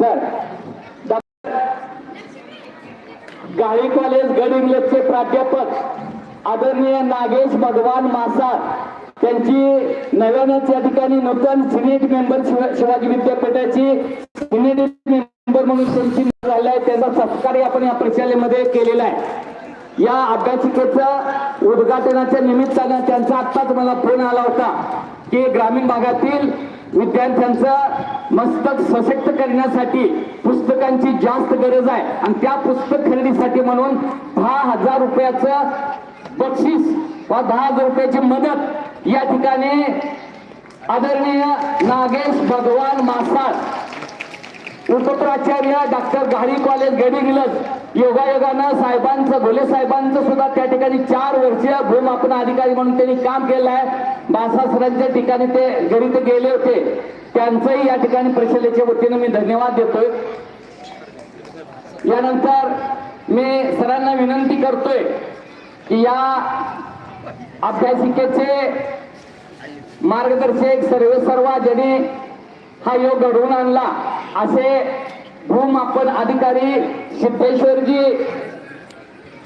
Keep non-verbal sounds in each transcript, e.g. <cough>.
Sir गाळी college गड इंग्लजचे प्राध्यापक आदरणीय नागेश भगवान मासाळ त्यांची नव्यानेच या ठिकाणी नूतन सिनेट मेंबर शिवाजी विद्यापीठाची सिनेट मेंबर म्हणून त्यांची निवड झाली आहे. त्याचा सत्कार आपण या परिषदेमध्ये केलेला आहे. या अभ्यासिकेचं उद्घाटनाच्या निमित्तानं त्यांचा आत्ताच मला फोन आला होता की ग्रामीण भागातील विद्यार्थ्यांचं मस्तक सशक्त करण्यासाठी पुस्तकांची जास्त गरज आहे. आणि त्या पुस्तक खरेदीसाठी म्हणून दहा हजार रुपयाचं बक्षीस व दहा हजार रुपयाची मदत या ठिकाणी आदरणीय नागेश भगवान मासाळ उपप्राचार्य डॉक्टर घाडी कॉलेज गडिंग्लज योगायोगानं साहेबांचं भोले साहेबांचं सुद्धा त्या ठिकाणी चार वर्ष भूमापन अधिकारी म्हणून त्यांनी काम केलं आहे. बासासरांच्या ठिकाणी ते घरी ते गेले होते. त्यांचंही या ठिकाणी परिषदेच्या वतीनं मी धन्यवाद देतोय. यानंतर मी सरांना विनंती करतोय की या अभ्यासिकेचे मार्गदर्शक सर्व सर्व ज्यांनी हा योग घडवून आणला असे भूमापन अधिकारी सिद्धेश्वरजी.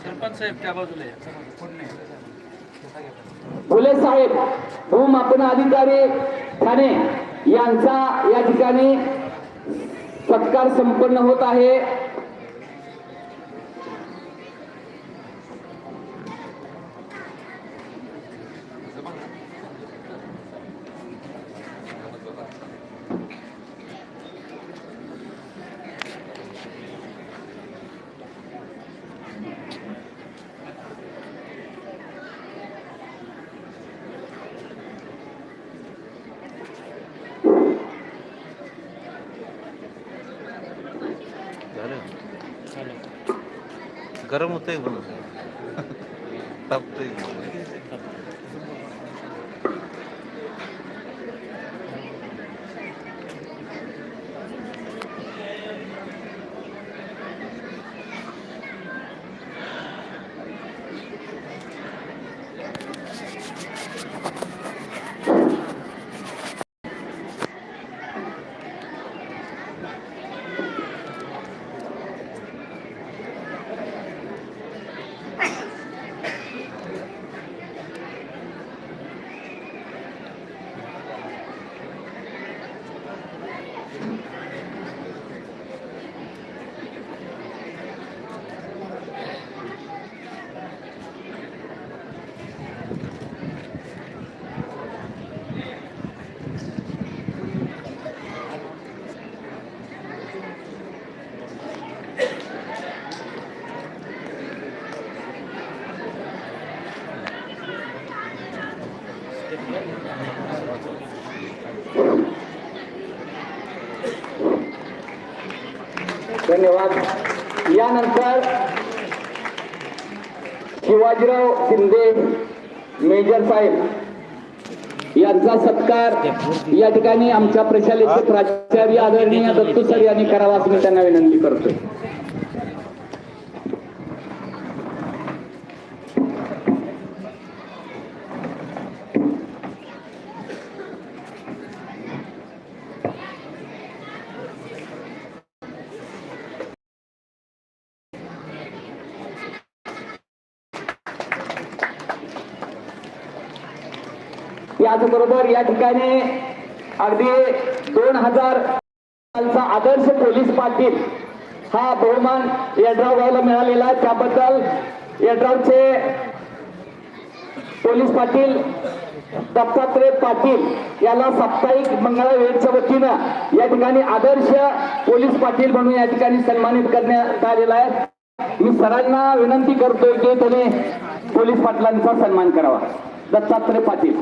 सरपंच साहेब त्या बाजूला आहे. फुले साहेब भूमापन अधिकारी ठाणे यांचा या ठिकाणी सत्कार संपन्न होत आहे झालं गरम होतंय म्हणून. <laughs> तापतंय धन्यवाद. यानंतर शिवाजीराव शिंदे मेजर साहेब यांचा सत्कार या ठिकाणी आमच्या प्रशालेचे प्राचार्य आदरणीय दत्तू सर यांनी करावा असं मी त्यांना विनंती करतोय. याचबरोबर या ठिकाणी अगदी दोन हजार आदर्श पोलीस पाटील हा बहुमान यड्राव गावला मिळालेला आहे. त्याबद्दल यड्रावचे पोलीस पाटील दत्तात्रय पाटील याला साप्ताहिक मंगळा वेळच्या वतीनं या ठिकाणी आदर्श पोलीस पाटील म्हणून या ठिकाणी सन्मानित करण्यात आलेला आहे. मी सरांना विनंती करतोय की त्यांनी पोलीस पाटलांचा सन्मान करावा. दत्तात्रय पाटील.